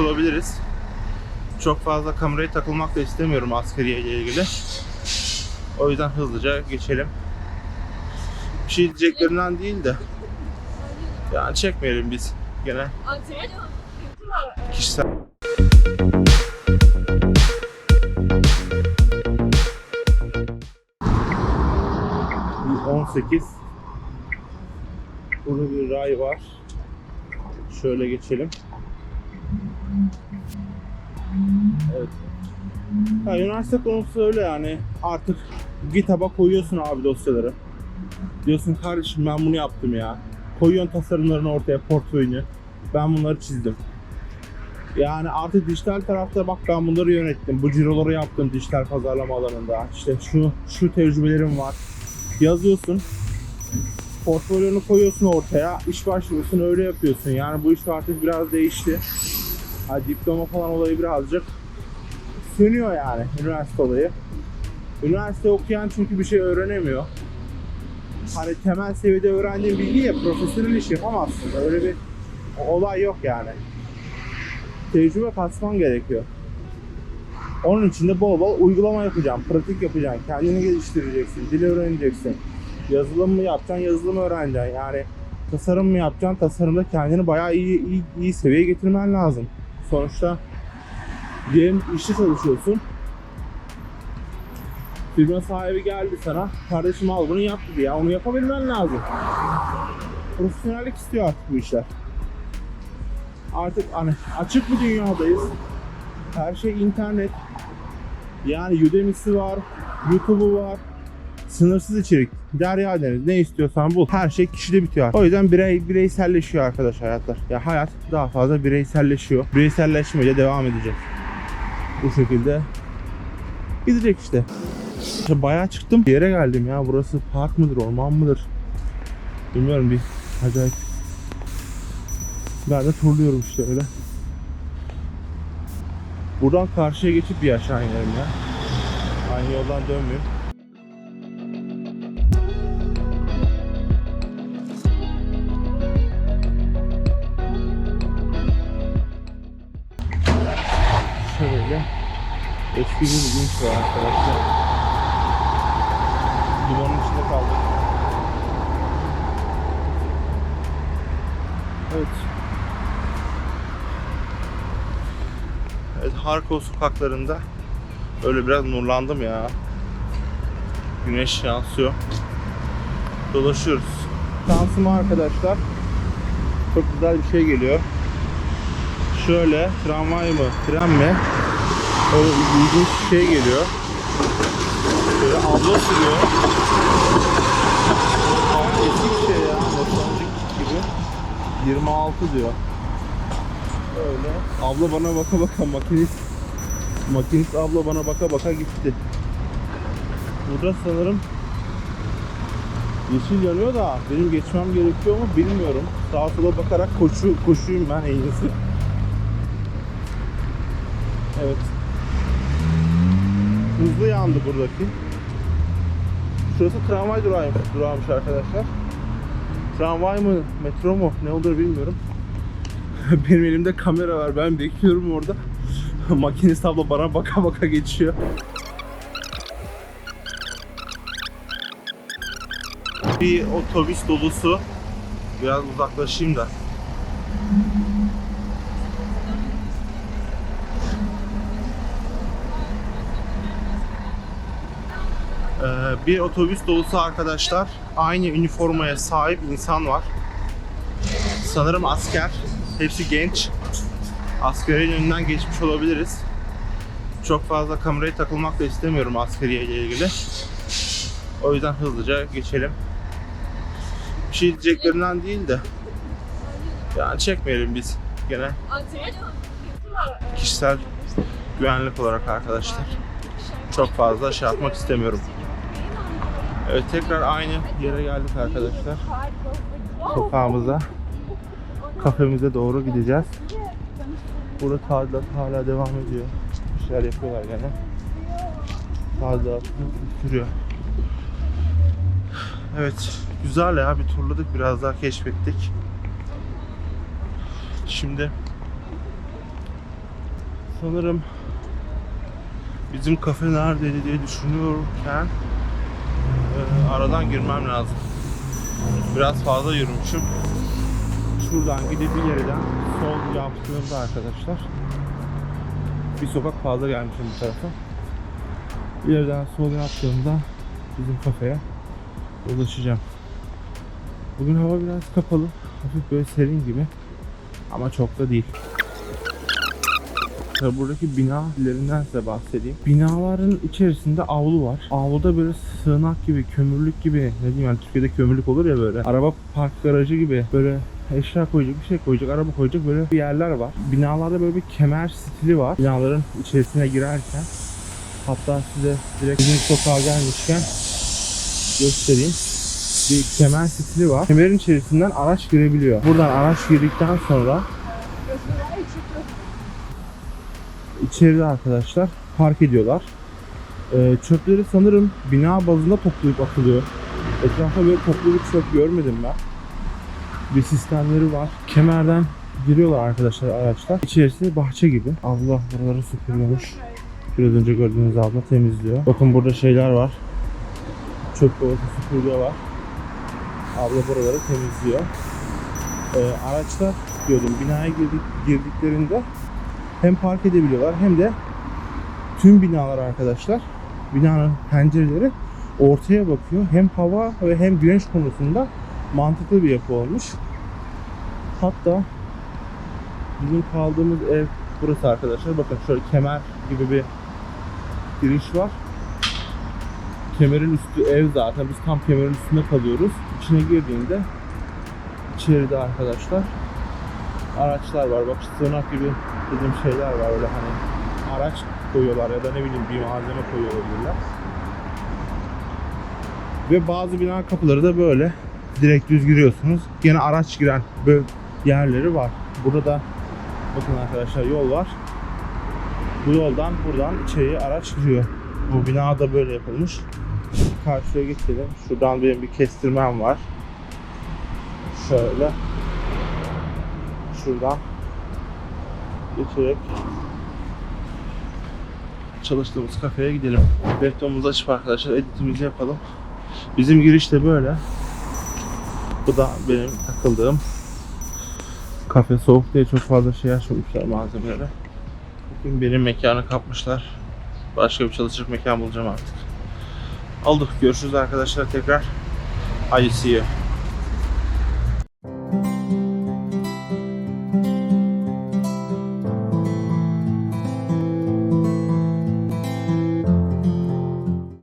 olabiliriz. Çok fazla kameraya takılmak da istemiyorum askeriye ile ilgili. O yüzden hızlıca geçelim. Bir şey diyeceklerinden değil de yani çekmeyelim biz gene. Kişisel bir 18 Burada bir ray var. Şöyle geçelim. Evet. Ya üniversite konusu öyle yani. Artık GitHub'a koyuyorsun abi dosyaları. Diyorsun kardeşim ben bunu yaptım ya. Koyuyorsun tasarımlarını ortaya, portföyünü. Ben bunları çizdim. Yani artık dijital tarafta bak ben bunları yönettim. Bu ciroları yaptım dijital pazarlama alanında. İşte şu şu tecrübelerim var. Yazıyorsun. Portfolyonu koyuyorsun ortaya. iş başvurusunu öyle yapıyorsun. Yani bu iş artık biraz değişti. Ha, diploma falan olayı birazcık sönüyor yani üniversite olayı. Üniversite okuyan çünkü bir şey öğrenemiyor. Hani temel seviyede öğrendiğin bilgiyle profesyonel iş yapamazsın. Öyle bir olay yok yani tecrübe kasman gerekiyor. Onun için de bol bol uygulama yapacaksın, pratik yapacaksın, kendini geliştireceksin, dil öğreneceksin. Yazılım mı yapacaksın, yazılım öğreneceksin. Yani tasarım mı yapacaksın, tasarımda kendini bayağı iyi, iyi, iyi seviyeye getirmen lazım. Sonuçta diyelim işte çalışıyorsun. Firma sahibi geldi sana, kardeşim al bunu yap dedi ya, onu yapabilmen lazım. Profesyonellik istiyor artık bu işler artık hani açık bir dünyadayız. Her şey internet. Yani Udemy'si var, YouTube'u var. Sınırsız içerik. Derya deniz. Ne istiyorsan bul. Her şey kişide bitiyor. O yüzden birey bireyselleşiyor arkadaş hayatlar. Ya hayat daha fazla bireyselleşiyor. Bireyselleşmeye devam edecek. Bu şekilde gidecek işte. İşte bayağı çıktım. Bir yere geldim ya. Burası park mıdır, orman mıdır? Bilmiyorum bir acayip ben de turluyorum işte öyle. Buradan karşıya geçip bir aşağı inerim ya. Aynı yoldan dönmüyorum. Şöyle eski bir vinç var arkadaşlar. Limanın içinde kaldık. Evet. Evet, Harkov sokaklarında öyle biraz nurlandım ya. Güneş yansıyor. Dolaşıyoruz. Şansıma arkadaşlar çok güzel bir şey geliyor. Şöyle tramvay mı, tren mi? O ilginç bir şey geliyor. Böyle abla sürüyor. Eski bir şey ya. Nostaljik gibi. 26 diyor. Öyle. Abla bana baka baka makinist makinist abla bana baka baka gitti. Burada sanırım yeşil yanıyor da benim geçmem gerekiyor mu bilmiyorum. Sağa sola bakarak koşu koşuyum ben en iyisi. Evet. Hızlı yandı buradaki. Şurası tramvay durağıymış, durağıymış arkadaşlar. Tramvay mı, metro mu ne olur bilmiyorum. Benim elimde kamera var. Ben bekliyorum orada. Makinist abla bana baka baka geçiyor. Bir otobüs dolusu. Biraz uzaklaşayım da. Ee, bir otobüs dolusu arkadaşlar aynı üniformaya sahip insan var. Sanırım asker. Hepsi genç. Askerin önünden geçmiş olabiliriz. Çok fazla kameraya takılmak da istemiyorum askeriye ile ilgili. O yüzden hızlıca geçelim. Bir şey diyeceklerinden değil de yani çekmeyelim biz gene. Kişisel güvenlik olarak arkadaşlar çok fazla şey yapmak istemiyorum. Evet tekrar aynı yere geldik arkadaşlar. Sokağımıza, kafemize doğru gideceğiz. Burada tadilat hala devam ediyor. Bir şeyler yapıyorlar gene. Tadilat sürüyor. Evet, güzel ya. Bir turladık, biraz daha keşfettik. Şimdi Sanırım bizim kafe neredeydi diye düşünüyorken aradan girmem lazım. Biraz fazla yürümüşüm. Şuradan gidip bir yerden sol yaptığımda arkadaşlar bir sokak fazla gelmişim bu tarafa. Bir yerden sol yaptığımda bizim kafeye ulaşacağım. Bugün hava biraz kapalı. Hafif böyle serin gibi. Ama çok da değil. Tabii buradaki binalerinden size bahsedeyim. Binaların içerisinde avlu var. Avluda böyle sığınak gibi, kömürlük gibi, ne diyeyim yani Türkiye'de kömürlük olur ya böyle. Araba park garajı gibi böyle eşya koyacak, bir şey koyacak, araba koyacak böyle bir yerler var. Binalarda böyle bir kemer stili var. Binaların içerisine girerken. Hatta size direkt bizim sokağa gelmişken göstereyim. Bir kemer stili var. Kemerin içerisinden araç girebiliyor. Buradan araç girdikten sonra içeride arkadaşlar park ediyorlar. Ee, çöpleri sanırım bina bazında toplayıp atılıyor. Etrafta böyle toplu bir çöp görmedim ben. Bir sistemleri var. Kemerden giriyorlar arkadaşlar araçlar. İçerisi bahçe gibi. Allah buraları süpürüyormuş. Biraz önce gördüğünüz abla temizliyor. Bakın burada şeyler var. Çöp kovası süpürge var. Abla buraları temizliyor. Ee, araçlar diyordum binaya girdik, girdiklerinde hem park edebiliyorlar hem de tüm binalar arkadaşlar binanın pencereleri ortaya bakıyor. Hem hava ve hem güneş konusunda mantıklı bir yapı olmuş. Hatta bizim kaldığımız ev burası arkadaşlar. Bakın şöyle kemer gibi bir giriş var. Kemerin üstü ev zaten. Biz tam kemerin üstünde kalıyoruz. İçine girdiğinde içeride arkadaşlar araçlar var. Bak sığınak gibi dediğim şeyler var öyle hani araç koyuyorlar ya da ne bileyim bir malzeme koyuyor olabilirler. Ve bazı bina kapıları da böyle direkt düz giriyorsunuz. Gene araç giren böyle yerleri var. Burada da bakın arkadaşlar yol var. Bu yoldan buradan içeriye araç giriyor. Bu bina da böyle yapılmış. Karşıya geçelim. Şuradan benim bir kestirmem var. Şöyle. Şuradan geçerek çalıştığımız kafeye gidelim. Laptopumuzu açıp arkadaşlar editimizi yapalım. Bizim giriş de böyle. Bu da benim takıldığım kafe soğuk diye çok fazla şey açmamışlar malzemeleri. Bugün benim mekanı kapmışlar. Başka bir çalışacak mekan bulacağım artık. Aldık. Görüşürüz arkadaşlar tekrar. I see you.